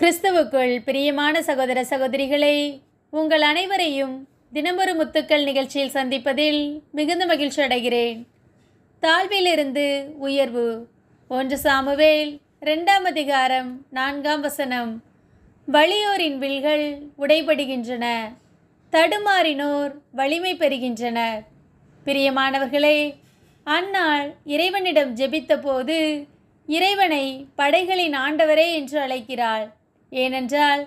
கிறிஸ்துவுக்குள் பிரியமான சகோதர சகோதரிகளை உங்கள் அனைவரையும் தினமொரு முத்துக்கள் நிகழ்ச்சியில் சந்திப்பதில் மிகுந்த மகிழ்ச்சி அடைகிறேன். தாழ்விலிருந்து உயர்வு. ஒன்று சாமுவேல் ரெண்டாம் அதிகாரம் நான்காம் வசனம். வலியோரின் வில்கள் உடைபடுகின்றன தடுமாறினோர் வலிமை பெறுகின்றனர். பிரியமானவர்களே அந்நாள் இறைவனிடம் ஜெபித்தபோது இறைவனை படைகளின் ஆண்டவரே என்று அழைக்கிறாள். ஏனென்றால்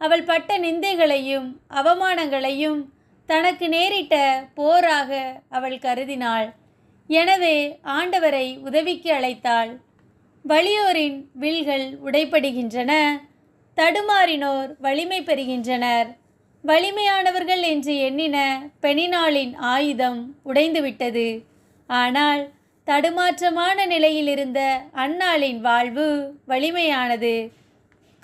அவள் பட்ட நிந்தைகளையும் அவமானங்களையும் தனக்கு நேரிட்ட போராக அவள் கருதினாள். எனவே ஆண்டவரை உதவிக்கு அழைத்தாள். வலியோரின் வில்கள் உடைப்படுகின்றன தடுமாறினோர் வலிமை பெறுகின்றனர். வலிமையானவர்கள் என்று எண்ணின பெணினாளின் ஆயுதம் உடைந்துவிட்டது. ஆனால் தடுமாற்றமான நிலையில் இருந்த அன்னாளின் வாழ்வு வலிமையானது.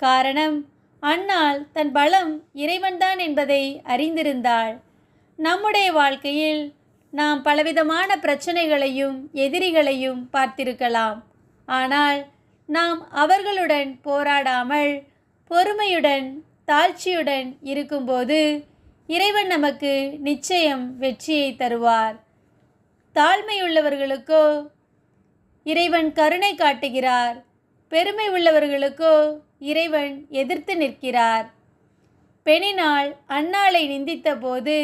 காரணம். அன்னால் தன் பலம் இறைவன்தான் என்பதை அறிந்திருந்தாள். நம்முடைய வாழ்க்கையில் நாம் பலவிதமான பிரச்சனைகளையும் எதிரிகளையும் பார்த்திருக்கலாம். ஆனால் நாம் அவர்களுடன் போராடாமல் பொறுமையுடன் தாழ்ச்சியுடன் இருக்கும்போது இறைவன் நமக்கு நிச்சயம் வெற்றியை தருவார். தாழ்மையுள்ளவர்களுக்கோ இறைவன் கருணை காட்டுகிறார். பெருமை உள்ளவர்களுக்கோ இறைவன் எதிர்த்து நிற்கிறார். பெணினாள் அன்னாளை நிந்தித்த போது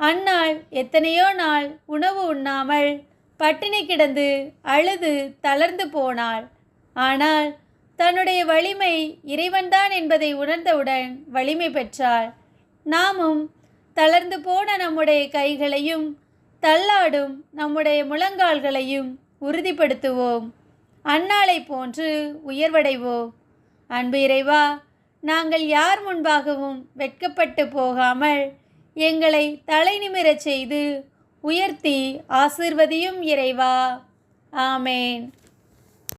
அன்னாள் எத்தனையோ நாள் உணவு உண்ணாமல் பட்டினி கிடந்து அழுது தளர்ந்து போனாள். ஆனால் தன்னுடைய வலிமை இறைவன்தான் என்பதை உணர்ந்தவுடன் வலிமை பெற்றாள். நாமும் தளர்ந்து போன நம்முடைய கைகளையும் தள்ளாடும் நம்முடைய முழங்கால்களையும் உறுதிப்படுத்துவோம். அன்னாளை போன்று உயர்வடைவோம். அன்பு இறைவா நாங்கள் யார் முன்பாகவும் வெட்கப்பட்டு போகாமல் எங்களை தலை நிமிரச் செய்து உயர்த்தி ஆசிர்வதியும் இறைவா. ஆமேன்.